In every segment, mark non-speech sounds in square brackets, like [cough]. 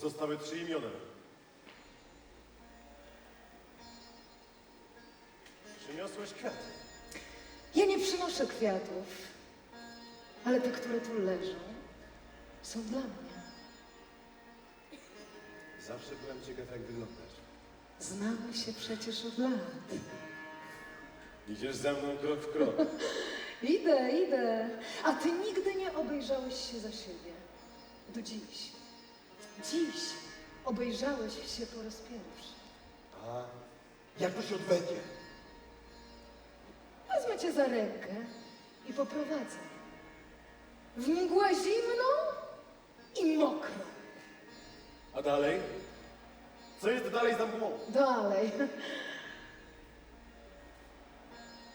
Zostały trzy imiona. Przyniosłeś kwiaty. Ja nie przynoszę kwiatów, ale te, które tu leżą, są dla mnie. Zawsze byłem ciekaw, jak wyglądasz. Znamy się przecież od lat. Idziesz za mną krok w krok. [laughs] Idę, idę. A ty nigdy nie obejrzałeś się za siebie. Do dziś. Dziś obejrzałeś się po raz pierwszy. A jak to się odbędzie? Wezmę cię za rękę i poprowadzę. W mgłę zimną i mokrą. A dalej? Co jest dalej za mgłą? Dalej.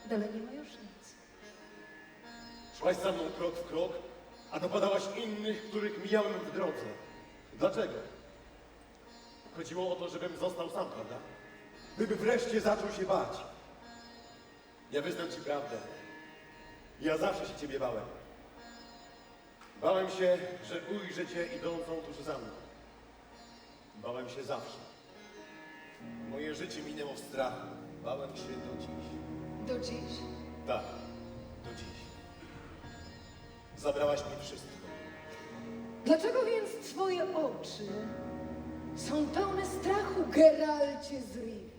Dalej nie ma już nic. Szłaś za mną krok w krok, a dopadałaś innych, których mijałem w drodze. Dlaczego? Chodziło o to, żebym został sam, prawda? Bym wreszcie zaczął się bać. Ja wyznam ci prawdę. Ja zawsze się ciebie bałem. Bałem się, że ujrzę cię idącą tuż za mną. Bałem się zawsze. Moje życie minęło w strachu. Bałem się do dziś. Do dziś. Tak, do dziś. Zabrałaś mi wszystko. Dlaczego więc twoje oczy są pełne strachu, Geralcie z Rivi?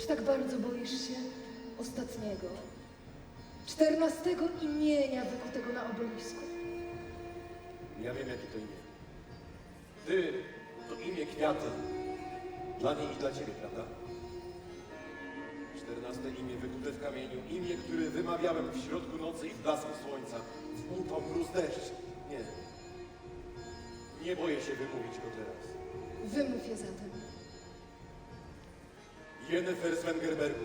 Czy tak bardzo boisz się ostatniego, czternastego imienia wykutego na obelisku? Ja wiem, jakie to imię. Ty to imię kwiaty. Dla niej i dla ciebie, prawda? Czternaste imię wykute w kamieniu. Imię, które wymawiałem w środku nocy i w blasku słońca. W upał mróz deszcz. Nie. Nie boję się wymówić go teraz. Wymów je zatem. Jennefer Svengerbergu.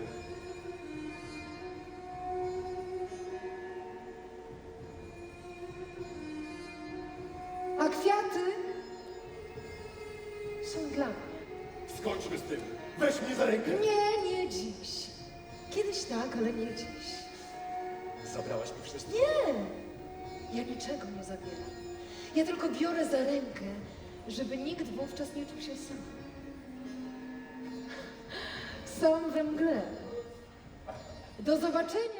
A kwiaty są dla mnie. Skończmy z tym. Weź mnie za rękę. Nie, nie dziś. Kiedyś tak, ale nie dziś. Zabrałaś mi wszystko. Nie! Ja niczego nie zabieram. Ja tylko biorę za rękę, żeby nikt wówczas nie czuł się sam. Sam we mgle. Do zobaczenia!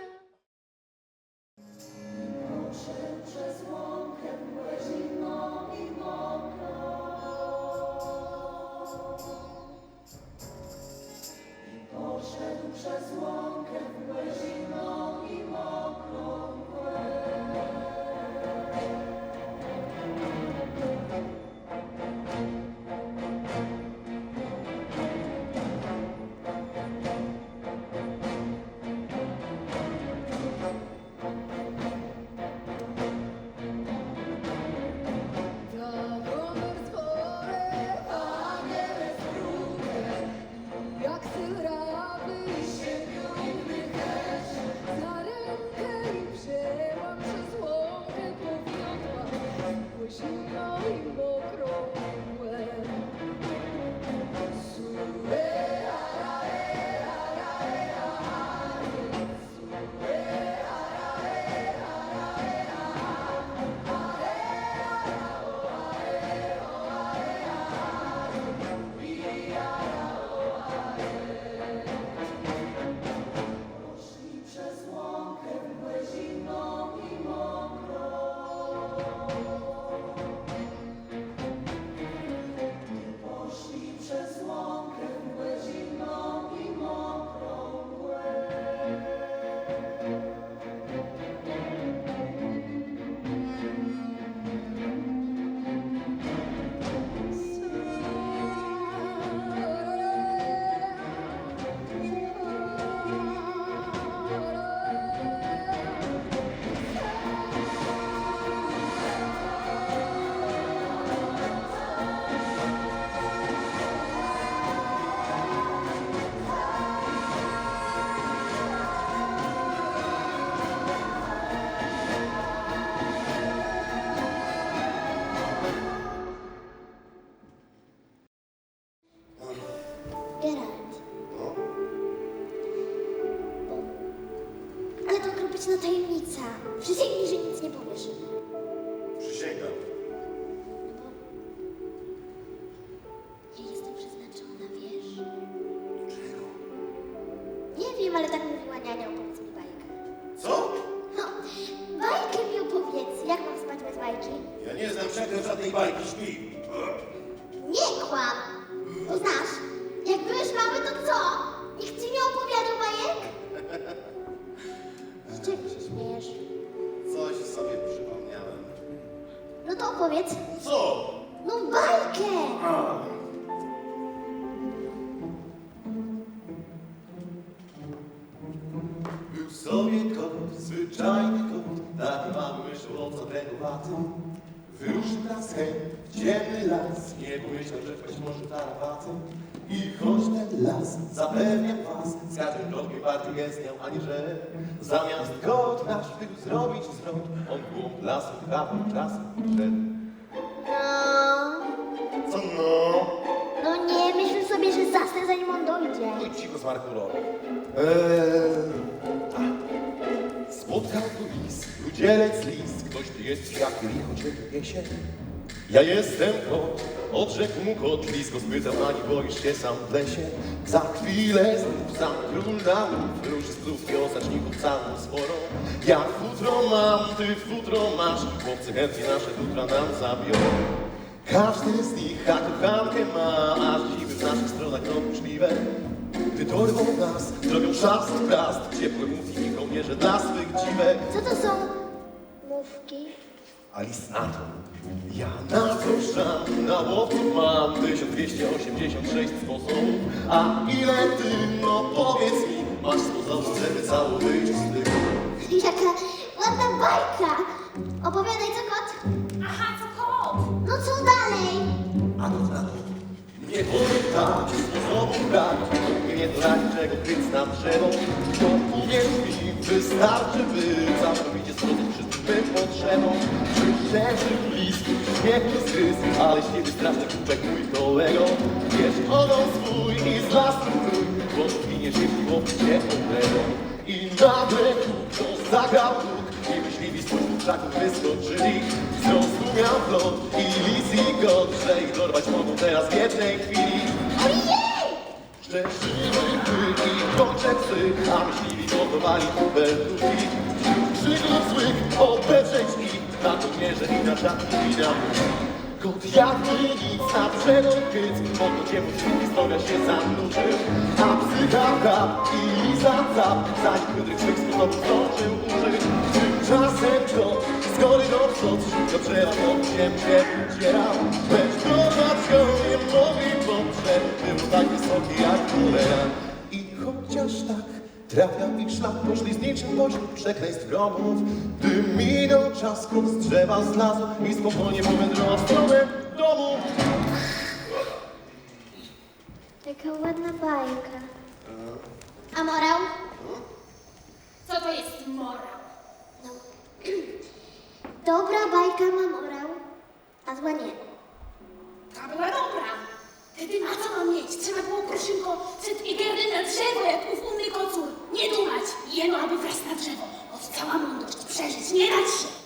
magiczna tajemnica. Przysięgnij, że nic nie powiesz. Przysięgam. Ja jestem przeznaczona, wiesz? Czego? Nie wiem, ale tak mówiła niania, opowiedz mi bajkę. Co? No, mi opowiedz. Jak mam spać bez bajki? Ja nie znam przekręt żadnej bajki, śpi. To opowiedz. Co? No bajkę! Był sobie kot, zwyczajny kot, taki mały myszło co dręgowaty. Wyruszył na schen, w ciemny las, nie pomyślał, że ktoś może tarapaty. I choć ten las, zapewniam was, z każdym krokiem bardziej gęstniał, aniżeli zamiast kot nasz wtedy zrobić zwrot, on głąb lasu dawnym czasem szedł. No... Co no? No nie, myślę sobie, że zasnę zanim on dojdzie. Oj, cicho z Markurą. Eee, jest jak licho cię niesie. Ja jestem kot, odrzekł mu kot, lis go spytał, a nie boisz się sam w lesie. Za chwilę znów sam król na lub, ruszy z krówki osaczników całą sporą. Ja futro mam, ty futro masz, chłopcy chętnie nasze futra nam zabiorą. Każdy z nich ha kochankę ma, a dziwy w naszych stronach dokuczliwe. Gdy dorwą nas, zrobią szast, prast, ciepłe mówki i kołnierze dla swych dziwek. Co to są mówki? A list na to, ja na to szam, na łowców mam 1286 sposobów. A ile ty, no powiedz mi, masz sposobów, żeby cało wyjść z tego? Jaka ładna bajka! Opowiadaj, co kot? Aha, co kot? No co dalej? A to na to, nie powiem tak, sposobów brak, nie doradzi czego kryc na drzewo. To uwierz mi, wystarczy, by całkowicie sprostać mym potrzebom. Przyszerzy bliski, śmiechu zgryz, ale śnieby straszny kubek mój kolego. Wiesz, ono swój i z lasu trój, bo zginiesz, jeśli chłopcy cię obrego. I nagle to zagrał Bóg i myśliwi spośród krzaków wyskoczyli. Zrozumiał plot i lis i god, że ich dorwać mogą teraz w jednej chwili. Szczęśliwy byk i kończek psy, a myśliwi gotowali kubertuki. Wśród krzyków złych obejrzeć ich, na to mierze i na widać. Kot jakby nic na przedokyc, bo to ciepło historia się zanurzył. A psycha kap i lisa cap, zanim których swych sposobów zdążył użyć. Tymczasem to z góry do przodu, do drzewa pod ziemię się ucierał. Lecz dorwać go nie mogli, bo drzewo było tak wysokie jak cholera. I chociaż tak trafiał ich szlak, poszli z niczym pośród przekleństw gromów. Gdy minął czas, kot z drzewa zlazł i spokojnie powędrował w stronę domu. Jaka ładna bajka. A morał? Co to jest morał? No. Dobra bajka ma morał, a zła nie. Ta była dobra. Wtedy na co mam mieć? Trzeba było kruszynko cyt i gerdy na drzewo, jak ów umny kocur. Nie dumać, jeno aby wraz na drzewo. Od cała mądrość przeżyć, nie dać się.